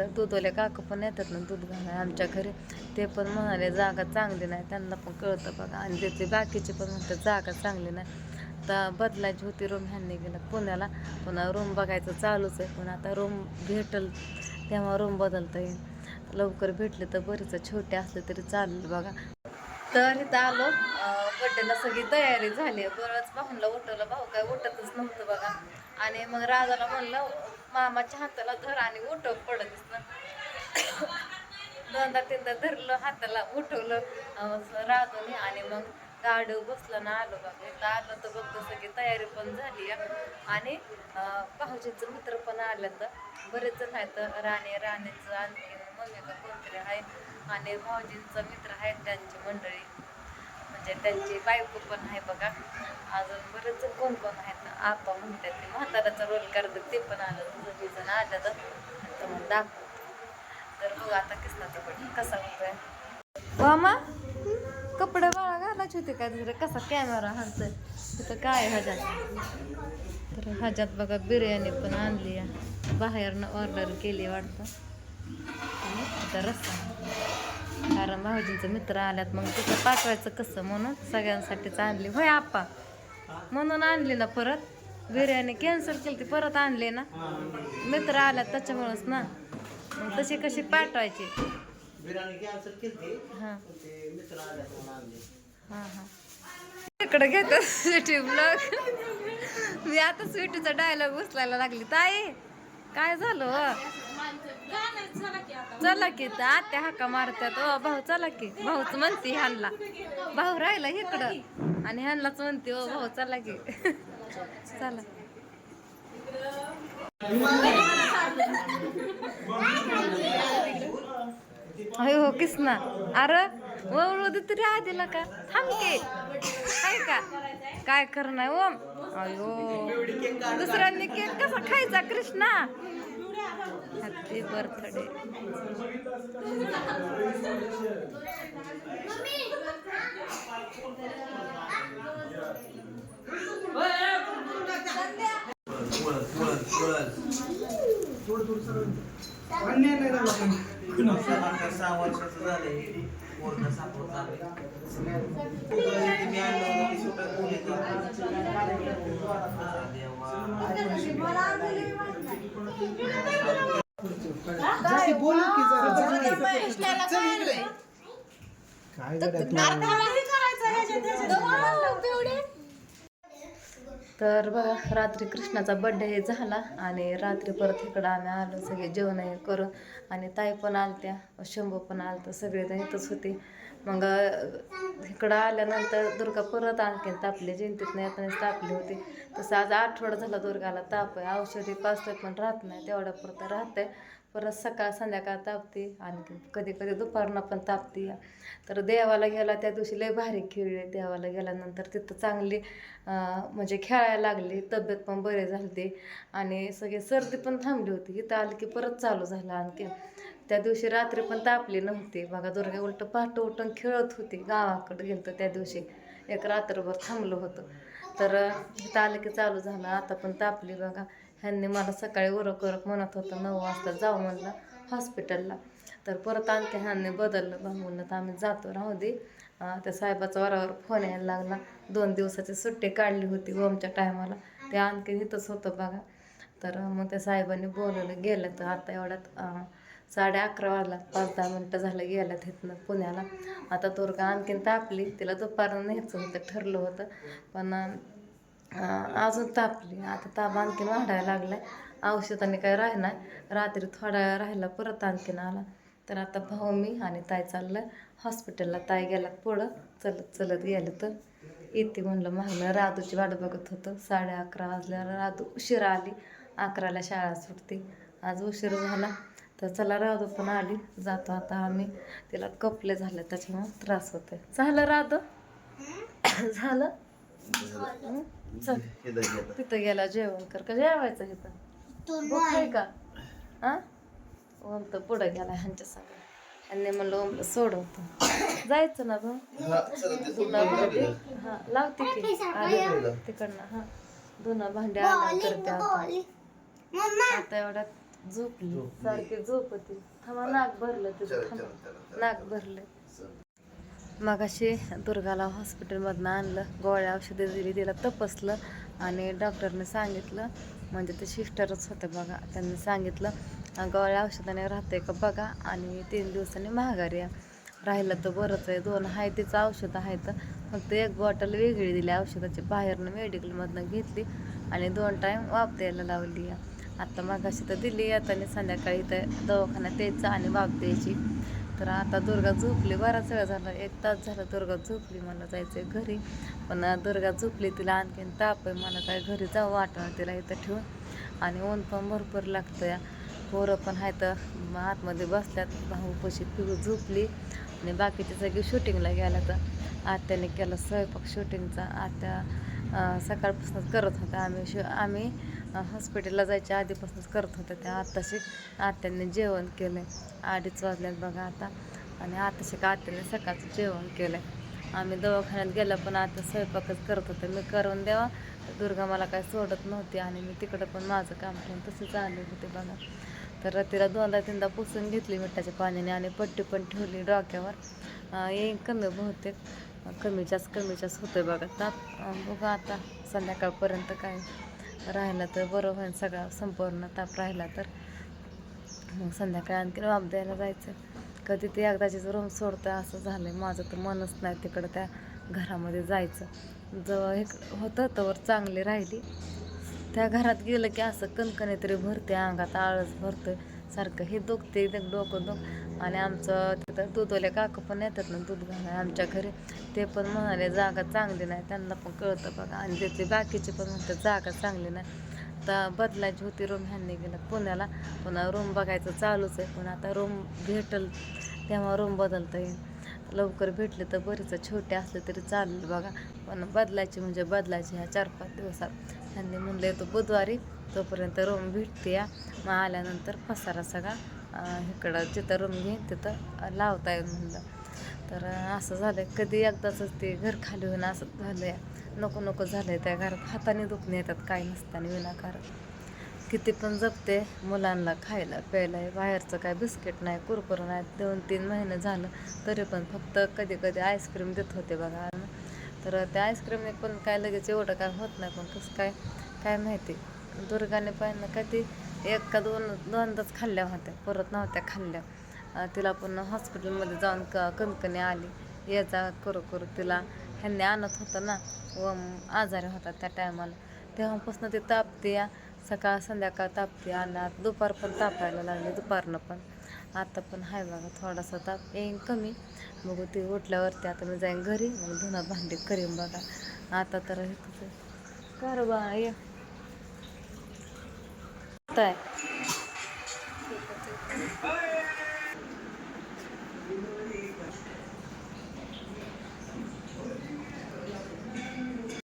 तर दूधवाले काका पण येतात ना दूध घालाय आमच्या घरी. ते पण म्हणाले जागा चांगली नाही. त्यांना पण कळतं बघा. आणि तिथले बाकीचे पण म्हणतात जागा चांगली नाही. आता बदलायची होती रूम ह्यांनी गेलं पुण्याला. पुन्हा रूम बघायचं चालूच आहे. पण आता रूम भेटल तेव्हा रूम बदलता येईल. लवकर भेटले तर बरीच छोटे असले तरी चालेल बघा. तर इथं आलो. बड्डेला सगळी तयारी झाली बरंच पाहुणला उठवलं. भाऊ काय उठतच नव्हतं बघा. आणि मग राजाला म्हणलं मामाच्या हाताला धर आणि उठव पडत दोनदा तीनदा धरलं हाताला उठवलं. अं, राजूने आणि मग गाड बसलं ना आलो बघा इथं आलं तर बघतो सगळी तयारी पण झाली आहे. आणि भाऊजींचं मित्र पण आलं तर बरेच जण आहेत. राणे राणेचं आणखी मम्मी का कोणतरी आहे. आणि भाऊजींचा मित्र आहेत त्यांची मंडळी. म्हणजे त्यांची बायको पण आहे बघा. अजून बरेच कोण कोण आहेत? आपा म्हणतात ते म्हाताराचा रोल करतात ते पण आलं तुझं जण आलं तर मग दाखव तर बघ आता किसनाचा पण कसा होतोय. मामा कपडे बाळा घालायचे होते काय दुसरं कसा कॅमेरा हलतोय? तिथं काय आहे तर हजात बघा बिर्याणी पण आणली आहे. बाहेरनं ऑर्डर केली वाटतं. आता रस्ता कारण भाऊजींचं मित्र आल्यात मग तिथं पाठवायचं कसं म्हणून सगळ्यांसाठीच आणली. होय आप्पा? म्हणून आणली ना परत. बिर्याणी कॅन्सल केली ती परत आणली ना. मित्र आल्यात त्याच्यामुळंच ना. मग तशी कशी पाठवायची? हां. हां हां. इकडे घेत स्वीटी ब्लॉग मी आता स्वीटीचा डायलॉग उचलायला लागली. ताई काय झालं? चला की तर आत्या हाका मारत्यात. ओ भाऊ चला की. भाऊच म्हणते ह्यांना. भाऊ राहिला इकडं. आणि ह्यांनाच म्हणते ओ भाऊ चला की. चला. अय हो किसना अरे वळू तरी आधीला का? थांबके काय का? काय करणार हो? ओम अयो हो. दुसऱ्यांनी केक कसा खायचा कृष्णा? हॅपी बर्थडे सहा वर्षाचं झालंय पोरगं सात वर्ष झालंय. मी आणलं होतं वीस रुपये कोणीचं. जास्ती बोलू की जरा काय तर बघा रात्री कृष्णाचा बड्डे झाला आणि रात्री परत इकडं आम्ही आलो सगळे जेवण हे करून. आणि ताई पण आलत्या शंभू पण आलतं सगळे जण इथंच होते. मग इकडं आल्यानंतर दुर्गा परत आणखीन तापली जयंतीतनं येतानाच तापली होती. तसं आज आठवडा झाला दुर्गाला ताप आहे औषधी पाचतोय पण राहत नाही तेवढ्या पुरतं राहतंय. परत सकाळ संध्याकाळ तापते आणखी कधी कधी दुपारनं पण तापते. तर देवाला गेला त्या दिवशी लय भारी खेळले देवाला गेल्यानंतर. तिथं चांगली म्हणजे खेळायला लागली तब्येत पण बरे झाले आणि सगळी सर्दी पण थांबली होती. इथं आली की परत चालू झालं आणखी त्या दिवशी रात्री पण तापली नव्हती. बघा दुर्गा उलट पहाटं उठून खेळत होती. गावाकडे गेलं तर त्या दिवशी. एक रात्रभर थांबलं होतं. तर इथं आलं की चालू झालं. आता पण तापली बघा. ह्यांनी मला सकाळी उरक उरक म्हणत होतं नऊ वाजता जाऊ म्हणलं हॉस्पिटलला तर परत आणखी ह्यांनी बदललं बा म्हणलं तर आम्ही जातो राहू दे. त्या साहेबाचा वरावर फोन यायला लागला. दोन दिवसाची सुट्टी काढली होती ओमच्या टायमाला ते आणखी इथंच होतं बघा. तर मग त्या साहेबांनी बोलवलं गेलं तर आता एवढ्यात साडे अकरा वाजला पाच दहा मिनटं झालं गेल्या तिथनं पुण्याला. आता दुर्गा आणखीन तापली तिला दुपारनं न्यायचं होतं ठरलं होतं. पण अजून तापली. आता ताप आणखीन वाढायला लागलाय. औषधाने काय राहणार? रात्री थोडा वेळ राहिला परत आणखीन आला. तर आता भाऊ मी आणि ताई चाललं हॉस्पिटलला ताई गेला पुढं. चलत चलत गेलं तर. येते म्हणलं मागणं राधूची वाट बघत होतं. साडे अकरा वाजल्यावर राधू उशिरा आली. अकराला शाळा सुटते. आज उशीर झाला. तर चला राधू पण आली. जातो आता आम्ही. तिला कपले झाले त्याच्यामुळे त्रास होतोय. झालं राधू? झालं? चल. तिथं गेला जेवण कर. का जेवायचं इथं? भूक आहे का? हा? ओम तर पुढं गेला ह्यांच्या सगळं ह्यांनी म्हणलं ओम सोडवतो. जायचं ना भाऊ भांडी हा लावते की. आले तिकडनं हा. धुणं भांडी आल्या करते आता. आता एवढ्यात झोपली. सारखी झोपती. थांबा नाक भरलं चला, नाक चला. भरलं मगाशी दुर्गाला हॉस्पिटलमधनं आणलं. गोळ्या औषधे दिली तिला तपासलं आणि डॉक्टरने सांगितलं म्हणजे ते शिस्टरच होते बघा त्यांनी सांगितलं गोळ्या औषधाने राहते का बघा आणि तीन दिवसांनी महागारी या. राहिलं तर बरंच आहे दोन आहे तिचं औषध आहे तर. फक्त एक बॉटल वेगळी दिली औषधाची. बाहेरनं मेडिकलमधनं घेतली आणि दोन टाईम वाप द्यायला लावली आहे आता मगाशी तर दिली आता आणि संध्याकाळी तर दवाखान्यात यायचं आणि वाप द्यायची. तर आता दुर्गा झोपली बराच वेळ झाला एक तास झाला दुर्गा झोपली मला जायचं आहे घरी. पण दुर्गा झोपली तिला आणखीन ताप आहे मला काय घरी जावं वाटणार तिला इथं ठेवून. आणि ऊन पण भरपूर लागतं या पोरं पण आहेत आतमध्ये बसल्यात भाऊ पशी पिऊ झोपली. आणि बाकीचे सगळी शूटिंगला गेल्या तर आत्याने केलं स्वयंपाक शूटिंगचा. आत्या सकाळपासूनच करत होता. आम्ही शू आम्ही हॉस्पिटलला जायच्या आधीपासूनच करत होत्या त्या आत्ताशी आत्यांनी जेवण केलं अडीच वाजल्यात बघा आता. आणि आताशी का आत्याने सकाळचं जेवण केलं आम्ही दवाखान्यात गेलं पण आता स्वयंपाकच करत होते. मी करून द्यावा. दुर्गा मला काय सोडत नव्हती आणि मी तिकडं पण माझं काम करून तसं आले होते बघा. तर तिला दोनदा तीनदा पुसून घेतली मिठाच्या पाण्याने आणि पट्टी पण ठेवली डोक्यावर. अं, येईन कमी बहुतेक. कमीच्याच कमी जास्त कमी जास्त बघा. ताप. बघा आता संध्याकाळपर्यंत काय राहिला तर बरं होईल सगळा संपूर्ण ताप राहिला तर. मग संध्याकाळी आणखी वाप द्यायला जायचं. कधी ते एकदाचीच रूम सोडतं असं झालं माझं तर मनच नाही तिकडं त्या घरामध्ये जायचं. जवळ हे होतं तर चांगली राहिली. त्या घरात गेलं की असं कणकणे तरी भरते अंगात आळस भरतं सारखं हे दुखते डोकं दुख आणि आमचं तिथं दूधवाले काका पण येतात ना दूध घालायला आमच्या घरी. ते पण म्हणाले जागा चांगली नाही. त्यांना पण कळतं बघा. आणि तिथले बाकीचे पण म्हणतात जागा चांगली नाही. आता बदलायची होती रूम ह्यांनी गेलं पुण्याला. पुन्हा रूम बघायचं चालूच आहे. पण आता रूम भेटल तेव्हा रूम बदलता येईल. लवकर भेटले तर बरेच छोटे असले तरी चालेल बघा. पण बदलायची म्हणजे बदलायची ह्या चार पाच दिवसात. ह्यांनी म्हणलं येतो बुधवारी तोपर्यंत रूम भेटते या. मग आल्यानंतर पसारा सगळा इकडं जिथं रूम घेईन तिथं लावता येईल म्हणलं. तर असं झालं कधी एकदाच ते घर खाली होईन असं झालं नको नको झालं आहे त्या घरात. हाताने दुखणे येतात काही नसताना विनाकारण. किती पण जपते मुलांना खायला प्यायला बाहेरचं काय बिस्किट नाही कुरकुर नाही दोन तीन महिने झालं तरी पण फक्त कधी कधी आईस्क्रीम देत होते बघा. तर त्या आईस्क्रीमने पण काय लगेच एवढं काय होत नाही पण कसं काय काय माहिती? दुर्गाने पण कधी एक का दोन दोनदाच खाल्ल्या होत्या परत नव्हत्या खाल्ल्या. तिला पण हॉस्पिटलमध्ये जाऊन क कणकणी आली. ये जा करू करू तिला ह्यांनी आणत होतं ना व आजारी होता त्या टायमाला. तेव्हापासून ते तापते या सकाळ संध्याकाळ तापते आला दुपार पण तापायला लागली दुपारनं पण. आता पण आहे बघा थोडासा ताप येईन कमी. मग ते उठल्यावरती आता मी जाईन घरी मग धुणं भांडी करीन बघा. आता तर हे तुझं कर बा ये काय